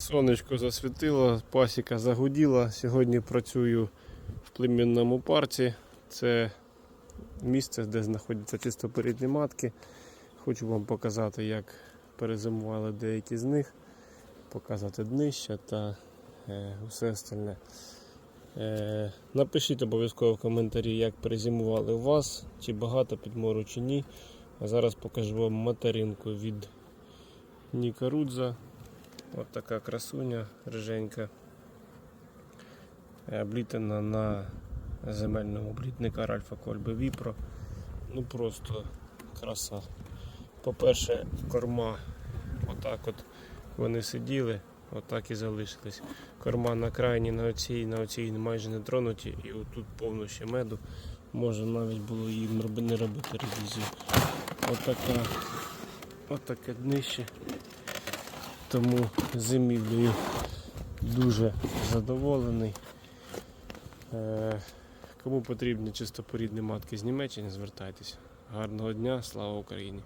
Сонечко засвітило, пасіка загуділа. Сьогодні працюю в племінному парці. Це місце, де знаходяться чистопорідні матки. Хочу вам показати, як перезимували деякі з них, показати днища та е, усе остальне. Е, напишіть обов'язково в коментарі, як перезимували у вас, чи багато підмору, чи ні. А зараз покажу вам материнку від Ніка От така красуня риженька. Е, Облітана на земельному облітника Ральфа Кольби Віпро. Ну просто краса. По-перше, корма, отак от вони сиділи, отак і залишились. Корма на крайній, на оцій, на оцій майже не тронуті, і отут повно ще меду. Може навіть було їм не робити ревізію. Отаке днище. Тому зимівлею дуже задоволений. Е, Кому потрібні чистопорідні матки з Німеччини, звертайтеся. Гарного дня, слава Україні!